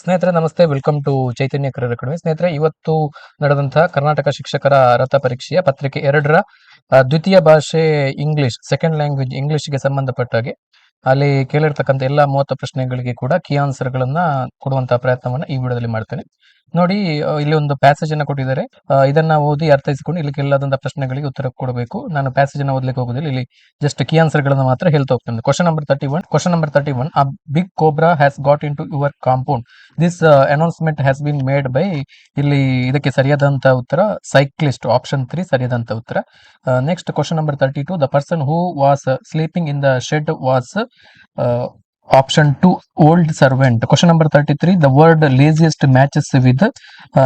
ಸ್ನೇಹಿತರೆ, ನಮಸ್ತೆ. Welcome to Chaitanya career academy ಸ್ನೇಹಿತರೆ, ಇವತ್ತು ನಡೆದಂತಹ ಕರ್ನಾಟಕ ಶಿಕ್ಷಕರ ಅರ್ಹತಾ ಪರೀಕ್ಷೆಯ ಪತ್ರಿಕೆ ಎರಡರ ದ್ವಿತೀಯ ಭಾಷೆ ಇಂಗ್ಲಿಷ್ ಸೆಕೆಂಡ್ ಲ್ಯಾಂಗ್ವೇಜ್ ಇಂಗ್ಲಿಷ್ಗೆ ಸಂಬಂಧಪಟ್ಟ ಹಾಗೆ. ಅಲ್ಲಿ ಕೇಳಿರ್ತಕ್ಕಂಥ ಎಲ್ಲ ಮೂವತ್ತು ಪ್ರಶ್ನೆಗಳಿಗೆ ಕೂಡ ಕೀ ಆನ್ಸರ್ ಗಳನ್ನ ಕೊಡುವಂತಹ ಪ್ರಯತ್ನವನ್ನ ಈ ವಿಡಿಯೋದಲ್ಲಿ ಮಾಡ್ತೇನೆ. ನೋಡಿ ಇಲ್ಲಿ ಒಂದು ಪ್ಯಾಸೇಜ್ ಅನ್ನ ಕೊಟ್ಟಿದ್ದಾರೆ. ಇದನ್ನ ಓದಿ ಅರ್ಥೈಸಿಕೊಂಡು ಇಲ್ಲಿ ಕೇಳಲಾದಂತಹ ಪ್ರಶ್ನೆಗಳಿಗೆ ಉತ್ತರ ಕೊಡಬೇಕು. ನಾನು ಪ್ಯಾಸೇಜ್ ಅನ್ನ ಓದ್ಲಿಕ್ಕೆ ಹೋಗುದಿಲ್ಲ. ಇಲ್ಲಿ ಜಸ್ಟ್ ಕೀ ಆನ್ಸರ್ ಗಳನ್ನ ಮಾತ್ರ ಹೇಳ್ತಾ ಹೋಗ್ತೇನೆ. Question number thirty one question number thirty one a big cobra has got into your compound this announcement has been made by ಇಲ್ಲಿ ಇದಕ್ಕೆ ಸರಿಯಾದಂತ ಉತ್ತರ ಸೈಕ್ಲಿಸ್ಟ್ ಆಪ್ಷನ್ ತ್ರೀ ಸರಿಯಾದಂತ ಉತ್ತರ. Next question number thirty two the person who was sleeping in the shed was option two old servant question number thirty three the word laziest matches with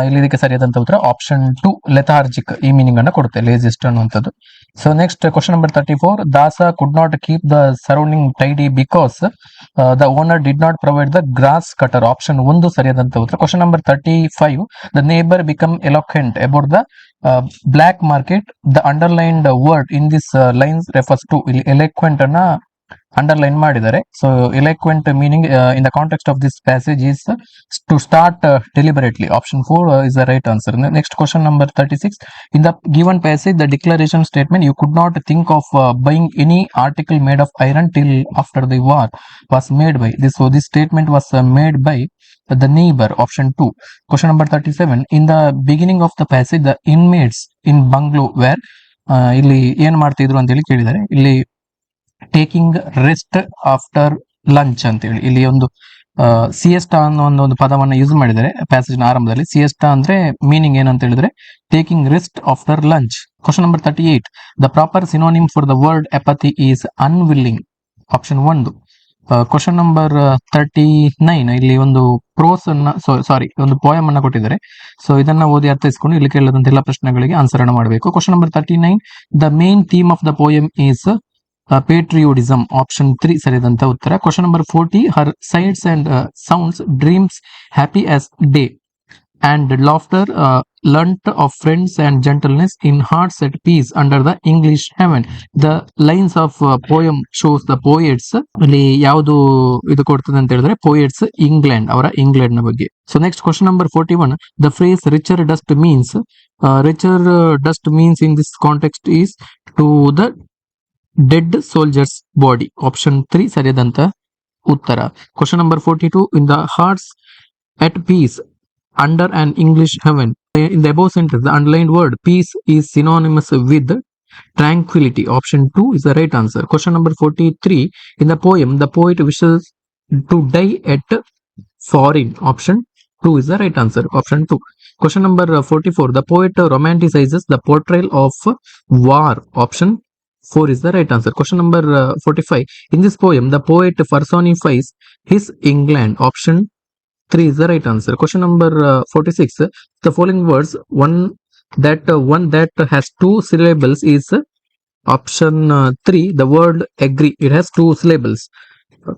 ಇಲ್ಲಿ ಇದಕ್ಕೆ ಸರಿಯಾದಂತ ಉತ್ತರ ಆಪ್ಷನ್ ಟು ಲೆಥಾರ್ಜಿಕ್ ಈ meaning ಅನ್ನ ಕೊಡುತ್ತೆ laziest ಅನ್ನುವಂಥದ್ದು. So next question number thirty four Dasa could not keep the surrounding tidy because the owner did not provide the grass cutter option ಒಂದು ಸರಿಯಾದಂತ ಉತ್ತರ. Question number thirty five the neighbour become eloquent about the black market the underlined word in this lines refers to ಇಲ್ಲಿ eloquent ಅನ್ನ underline ಮಾಡಿದ್ದಾರೆ. So eloquent meaning in the context of this passage is to start deliberately option four is the right answer next question number thirty six in the given passage the declaration statement you could not think of buying any article made of iron till after the war was made by this so this statement was made made by the neighbor. Option 2 number thirty 37 in the beginning of the passage the inmates in bungalow uh, ಇಲ್ಲಿ ಏನ್ ಮಾಡ್ತಿದ್ರು ಅಂತ ಹೇಳಿ ಕೇಳಿದ್ದಾರೆ. ಇಲ್ಲಿ taking rest after lunch ಅಂತ ಹೇಳಿ ಇಲ್ಲಿ ಒಂದು ಸಿಎಸ್ಟ ಅನ್ನೋ ಒಂದು ಒಂದು ಪದವನ್ನ ಯೂಸ್ ಮಾಡಿದರೆ ಪ್ಯಾಸೇಜ್ನ ಆರಂಭದಲ್ಲಿ. ಸಿಎಸ್ಟ ಅಂದ್ರೆ ಮೀನಿಂಗ್ ಏನಂತ ಹೇಳಿದ್ರೆ taking rest after lunch question number thirty eight the proper synonym for the word apathy is unwilling option ಒಂದು ಕ್ವಶನ್ ನಂಬರ್ ತರ್ಟಿ ನೈನ್ ಇಲ್ಲಿ ಒಂದು ಪ್ರೋಸ್ ಅನ್ನ ಸಾರಿ ಒಂದು ಪೋಯಮ್ ಅನ್ನ ಕೊಟ್ಟಿದ್ದಾರೆ. ಸೊ ಇದನ್ನ ಓದಿ ಅರ್ಥೈಸ್ಕೊಂಡು ಇಲ್ಲಿ ಕೇಳಿದಂತ ಎಲ್ಲ ಪ್ರಶ್ನೆಗಳಿಗೆ ಆನ್ಸರ್ ಅನ್ನ ಮಾಡಬೇಕು. Question number thirty nine the main theme of the poem is patriotism option three ಸರಿಯಾದಂತ ಉತ್ತರ. Question number forty her sights and sounds dreams happy as day and laughter learnt of friends and gentleness in hearts at peace under the English heaven the lines of poem shows the poets ಅಲ್ಲಿ ಯಾವುದು ಇದು ಕೊಡ್ತದೆ ಅಂತ ಹೇಳಿದ್ರೆ poets England ಅವರ ಇಂಗ್ಲೆಂಡ್ನ ಬಗ್ಗೆ so next question number forty one the phrase richer dust means richer dust means in this context is to the Dead soldiers body option three ಸರಿಯಾದಂತ ಉತ್ತರ question number forty two in the hearts at peace under an English heaven. In the above sentence, the underlined word peace is synonymous with tranquility. Option 2 is the right answer. Question number 43. In the poem, the poet wishes to die at foreign. Option 2 is the right answer. Option 2. Question number uh, 44. The poet uh, romanticizes the portrayal of war. Option 4 is the right answer. Question number uh, 45. In this poem, the poet personifies his England. Option 3 is the right answer. Question number uh, 46. The following words, one that uh, one that has two syllables is uh, option uh, 3. The word agree. It has two syllables.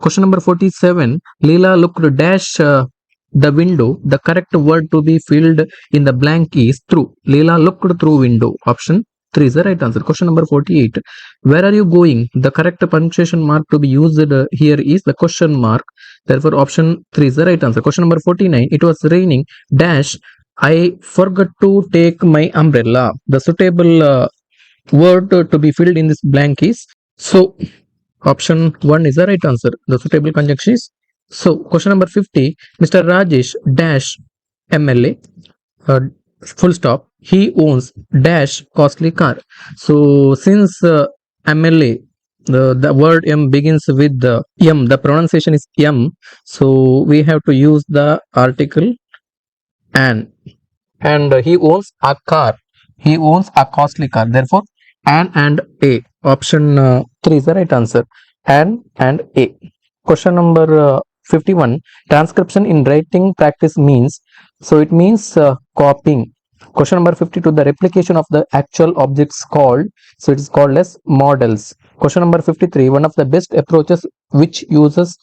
Question number 47. Leela looked dash uh, the window. The correct word to be filled in the blank is through. Leela looked through window. Option 3 is the right answer. Question number 48. Where are you going? The correct punctuation mark to be used uh, here is the question mark. Therefore, option 3 is the right answer. Question number 49. It was raining. Dash. I forgot to take my umbrella. The suitable uh, word to, be filled in this blank is so. Option 1 is the right answer. The suitable conjunction is so. Question number 50. Mr. Rajesh Dash MLA. Uh, full stop. He owns dash costly car. So, since uh, MLA the, the word M begins with the M, the pronunciation is M. So we have to use the article an. And he owns a car. He owns a costly car. Therefore, an and a. Option uh, 3 is the right answer. An and a. Question number uh, 51. Transcription in writing practice means. So it means uh, copying. Question number 52. The replication of the actual objects called. So it is called as models. Question number 53. One of the best approaches which uses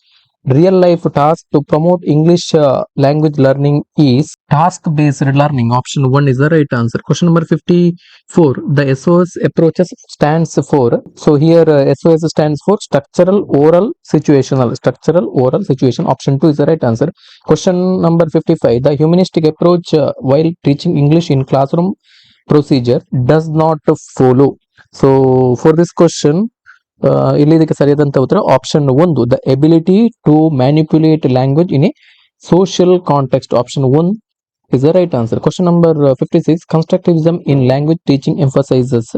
real life task to promote English uh, language learning is task based learning. Option 1 is the right answer. Question number 54. The SOS approaches stands for. So here uh, SOS stands for structural oral situational. Structural oral situation. Option 2 is the right answer. Question number 55. The humanistic approach uh, while teaching English in classroom procedure does not follow. So for this question, ಇಲ್ಲಿ ಇದಕ್ಕೆ ಸರಿಯಾದಂತ ಉತ್ತರ option ಒಂದು the ability to manipulate language in a social context option one is the right answer question number fifty six constructivism in language teaching emphasises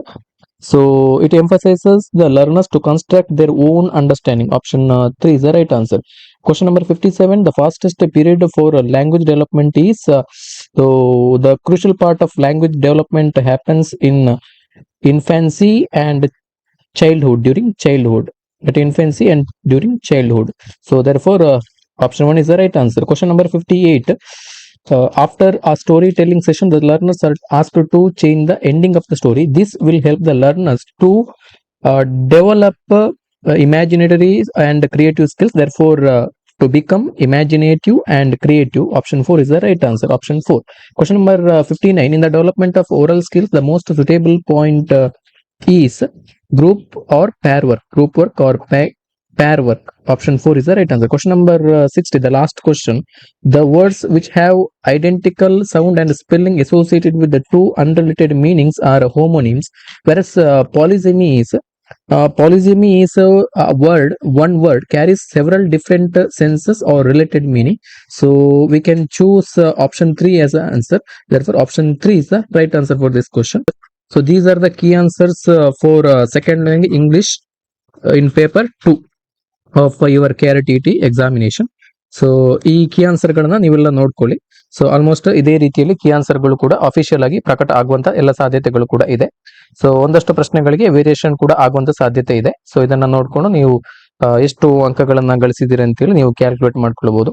so it emphasises the learners to construct their own understanding option three is the right answer question number fifty seven the fastest period for language development is the crucial part of language development happens in infancy and childhood during childhood at infancy and during childhood. So therefore uh, option 1 is the right answer. Question number 58 uh, after a storytelling session the learners are asked to change the ending of the story. This will help the learners to uh, develop uh, imaginary and creative skills therefore uh, to become imaginative and creative. Option 4 is the right answer. Option 4 question number uh, 59 in the development of oral skills the most suitable point uh, is group or pair work group work or pa- pair work. Option 4 is the right answer. Question number uh, 60 the last question. The words which have identical sound and spelling associated with the two unrelated meanings are homonyms whereas uh, polysemy is uh, polysemy is a, a word one word carries several different uh, senses or related meaning. So we can choose uh, option 3 as an answer. Therefore option 3 is the right answer for this question so these are the key answers uh, for uh, second language english uh, in paper 2 of uh, your KRTT examination. So ಈ key ಆನ್ಸರ್ಗಳನ್ನ ನೀವೆಲ್ಲ ನೋಡ್ಕೊಳ್ಳಿ. So almost ಇದೇ ರೀತಿಯಲ್ಲಿ key ಆನ್ಸರ್ಗಳು ಕೂಡ official ಆಗಿ ಪ್ರಕಟ ಆಗುವಂತ ಎಲ್ಲ ಸಾಧ್ಯತೆಗಳು ಕೂಡ ಇದೆ. ಸೊ ಒಂದಷ್ಟು ಪ್ರಶ್ನೆಗಳಿಗೆ ವೇರಿಯೇಷನ್ ಕೂಡ ಆಗುವಂತ ಸಾಧ್ಯತೆ ಇದೆ. ಸೊ ಇದನ್ನ ನೋಡ್ಕೊಂಡು ನೀವು ಎಷ್ಟು ಅಂಕಗಳನ್ನ ಗಳಿಸಿದಿರಿ ಅಂತೇಳಿ ನೀವು ಕ್ಯಾಲ್ಕುಲೇಟ್ ಮಾಡ್ಕೊಳ್ಬಹುದು